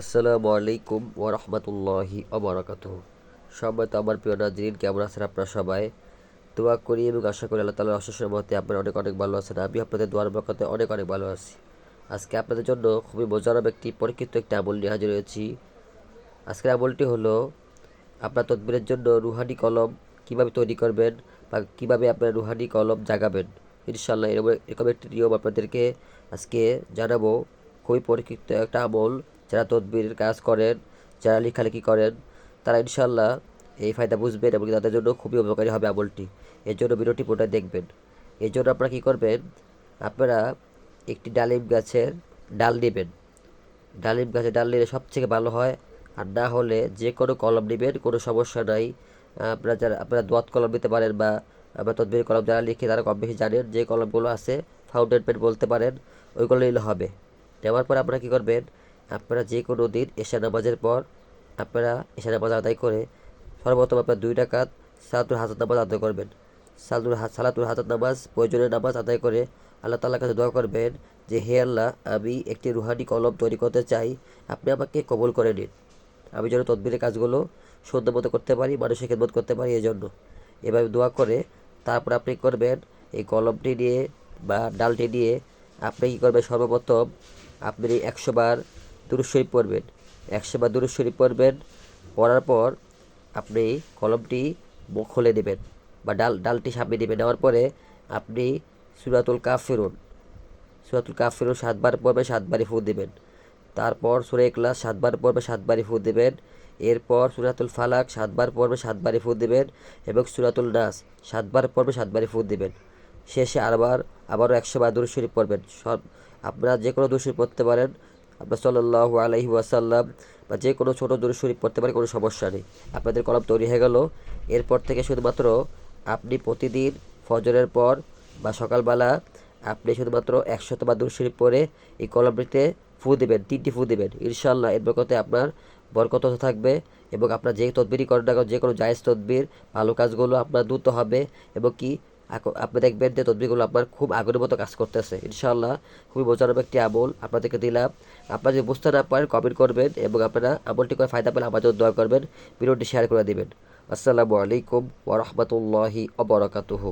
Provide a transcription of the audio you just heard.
আসসালামু আলাইকুম ওয়া রাহমাতুল্লাহি ওয়া বারাকাতুহু সম্মানিত আমার প্রিয় নাজরিন, কেমন আছেন আপনারা সবাই? দোয়া করি এবং আশা করি আল্লাহ তাআলার অশেষ রহমতে আপনারা অনেক অনেক ভালো আছেন। আমি আপনাদের দোয়ার বরকতে অনেক অনেক ভালো আছি। আজকে আপনাদের জন্য খুবই মজারব একটি পরীক্ষিত একটি আমল নিয়ে হাজির হয়েছি। আজকের আমলটি হলো, আপনার তদবিরের জন্য রুহানি কলম কীভাবে তৈরি করবেন বা কীভাবে আপনার রুহানি কলম জাগাবেন। ইনশাল্লাহ এরকম এরকম একটি নিয়ম আপনাদেরকে আজকে জানাব। খুবই পরীক্ষিত একটা আমল। যারা তদবিরের কাজ করেন, যারা লেখালেখি করেন, তারা ইনশাল্লাহ এই ফায়দা বুঝবেন এবং তাদের জন্য খুবই উপকারী হবে আমলটি। এর জন্য ভিডিওটি পুরোটা দেখবেন। এর জন্য আপনারা কী করবেন? আপনারা একটি ডালিম গাছের ডাল নেবেন। ডালিম গাছের ডাল নিলে সবথেকে ভালো হয়। আর না হলে যে কোনো কলম নেবেন, কোনো সমস্যা নাই। আপনারা যারা, আপনারা দোয়াত কলম নিতে পারেন বা আমরা তদবির কলম যারা লিখে তারা কম বেশি জানেন, যে কলমগুলো আছে ফাউন্টেন পেন বলতে পারেন, ওইগুলো নিলে হবে। নেওয়ার পর আপনারা কী করবেন? আপনারা যে কোনো দিন এশা নামাজের পর আপনারা এশা নামাজ আদায় করে সর্বপ্রথম আপনার দুই টাকাত সালাতুল হাসাত নামাজ আদায় করবেন। সালাতুল সালাতুল হাসাত নামাজ, প্রয়োজনীয় নামাজ আদায় করে আল্লাহ তাআলার কাছে দোয়া করবেন যে, হে আল্লাহ, আমি একটি রুহানি কলম তৈরি করতে চাই। আপনি আমাকে কবল করে নিন। আমি যেন তদবিরের কাজগুলো সুন্দর মতো করতে পারি, মানুষের খেদমত করতে পারি এই জন্য এভাবে দোয়া করে তারপর আপনি করবেন এই কলমটি নিয়ে বা ডালটি নিয়ে আপনি কী করবেন? সর্বপ্রথম আপনি একশো দুরুদ পড়বেন। একশো বার দুরুদ শরীফ পড়বেন, পড়ার পর আপনি কলমটি খুলে নেবেন বা ডাল, ডালটি সামনে নেবেন। নেওয়ার পরে আপনি সুরাতুল কাফিরুন সুরাতুল কাফিরুন সাতবার পড়বে সাতবারই ফু দেবেন। তারপর সুরে ক্লাস সাতবার পড়বে সাতবারই ফু দেবেন। এরপর সুরাতুল ফালাক সাতবার পড়বে সাতবারই ফু দেবেন এবং সুরাতুল নাস সাতবার পড়বে সাতবারই ফু দেবেন। শেষে আবার আবারও একশো বার দুরুদ শরীফ পড়বেন। সব, আপনারা যে কোনো দুরুদ শরীফ পড়তে পারেন। আপনার সাল্লাল্লাহু আলাইহি ওয়াসাল্লাম বা যে কোনো ছোটো দুরুদ শরীফ পড়তে পারেন, কোনো সমস্যা নেই। আপনাদের কলম তৈরি হয়ে গেল। এরপর থেকে শুধুমাত্র আপনি প্রতিদিন ফজরের পর বা সকালবেলা আপনি শুধুমাত্র একশত বা দুরুদ শরীফ পরে এই কলমটিতে ফু দেবেন, তিনটি ফু দেবেন। ইনশাল্লাহ এর বরকতে আপনার বরকত থাকবে এবং আপনার যে তদবিরই করেন না যে কোনো জায়েজ তদবির, ভালো কাজগুলো আপনার দ্রুত হবে এবং কি আপনি দেখবেন যে তদবিরগুলো আপনার খুব আগ্রহের মতো কাজ করতেছে। ইনশাল্লাহ খুবই বোঝানোর একটি আমল আপনাদেরকে দিলাম। আপনারা যদি বুঝতে না পারেন কমেন্ট করবেন এবং আপনারা আমলটি করে ফায়দা পেলে জন্য দোয়া করবেন। ভিডিওটি শেয়ার করে দেবেন। আসসালামু আলাইকুম ওরহমতুল্লাহি অবরাকাতুহু